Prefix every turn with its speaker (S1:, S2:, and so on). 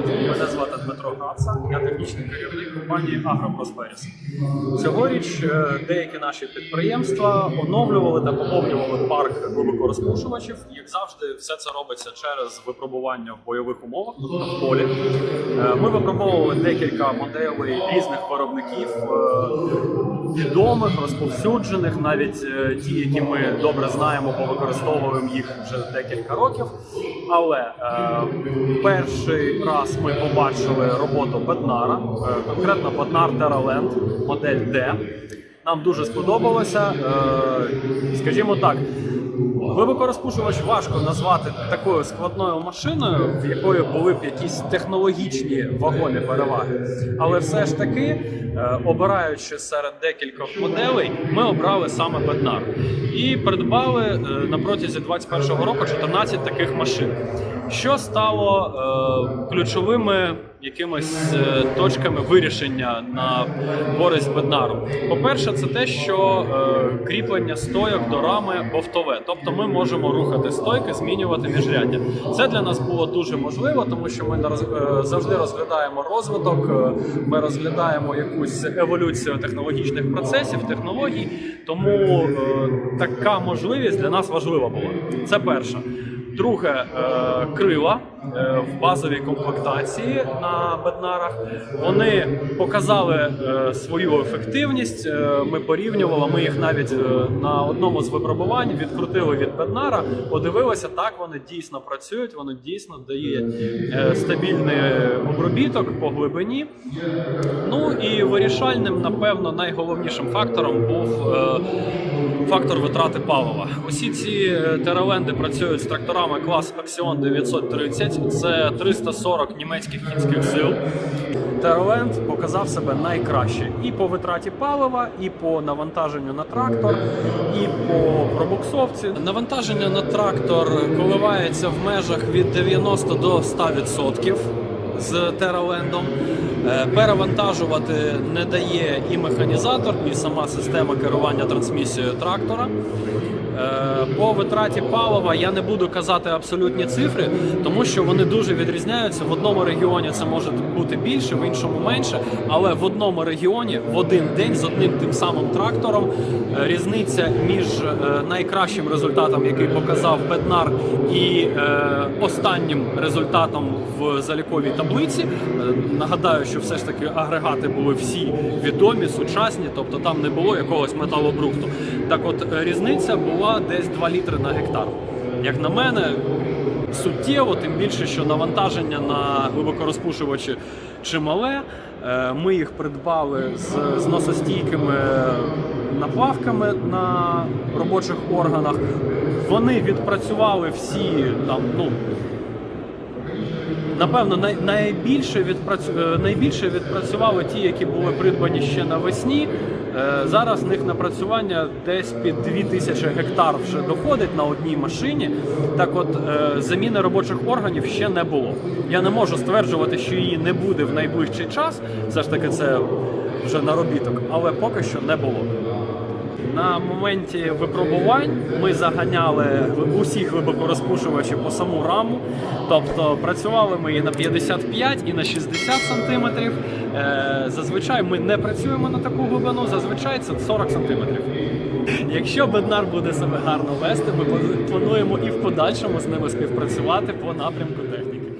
S1: привіт! Мене звати Дмитро Граца, я технічний керівник компанії Агропросперіс. Цьогоріч е, деякі наші підприємства оновлювали та поповнювали парк глибокорозпушувачів. Як завжди, все це робиться через випробування в бойових умовах, тобто в полі. Е, Ми випробовували декілька моделей різних виробників, е, відомих, розповсюджених, навіть ті, які ми добре знаємо, бо використовуємо їх вже декілька років. Але перший раз ми побачили роботу Беднара, е, конкретно Беднар Тераленд, модель D. Нам дуже сподобалося. Е, скажімо так, глибокорозпушувач важко назвати такою складною машиною, в якої були б якісь технологічні вагомі переваги. Але все ж таки, е, обираючи серед декількох моделей, ми обрали саме Беднар і придбали е, на протязі 2021 року 14 таких машин. Що стало е, ключовими якимись е, точками вирішення на користь Беднару? По-перше, це те, що е, кріплення стойок до рами бовтове, тобто ми можемо рухати стойки, змінювати міжряддя. Це для нас було дуже можливо, тому що ми е, завжди розглядаємо розвиток, ми розглядаємо якусь еволюцію технологічних процесів, технологій. Тому така можливість для нас важлива була. Це перше. Друге, крила в базовій комплектації на беднарах. Вони показали е, свою ефективність. Е, Ми порівнювали. Ми їх навіть е, на одному з випробувань відкрутили від беднара, подивилися, так вони дійсно працюють. Воно дійсно е, стабільний обробіток по глибині. Ну і вирішальним, напевно, найголовнішим фактором був е, фактор витрати палива. Усі ці е, тераленди працюють з тракторами клас Axion 930. Це 340 німецьких кінських сил. Тераленд показав себе найкраще і по витраті палива, і по навантаженню на трактор, і по пробуксовці. Навантаження на трактор коливається в межах від 90 до 100% з Тералендом. Е, Перевантажувати не дає і механізатор, і сама система керування трансмісією трактора. Е, По витраті палива я не буду казати абсолютні цифри, тому що вони дуже відрізняються. В одному регіоні це може бути більше, в іншому менше. Але в одному регіоні в один день з одним тим самим трактором е, різниця між е, найкращим результатом, який показав Беднар, і останнім результатом в заліковій таблиці. Нагадаю, що все ж таки агрегати були всі відомі, сучасні, тобто там не було якогось металобрухту. Так от різниця була десь 2 літри на гектар. Як на мене, суттєво, тим більше, що навантаження на глибокорозпушувачі чимале. Е, Ми їх придбали з зносостійкими наплавками на робочих органах. Вони відпрацювали всі там, ну. Напевно, най, найбільше, відпрацю, е, найбільше відпрацювали ті, які були придбані ще навесні. Е, Зараз в них напрацювання десь під 2000 гектар вже доходить на одній машині. Так от е, заміни робочих органів ще не було. Я не можу стверджувати, що її не буде в найближчий час. Все ж таки, це вже наробіток, але поки що не було. На моменті випробувань ми заганяли усі глибокорозпушувачі по саму раму. Тобто працювали ми і на 55, і на 60 сантиметрів. Е, Зазвичай ми не працюємо на таку глибину, зазвичай це 40 сантиметрів. Якщо Беднар буде себе гарно вести, ми плануємо і в подальшому з ними співпрацювати по напрямку техніки.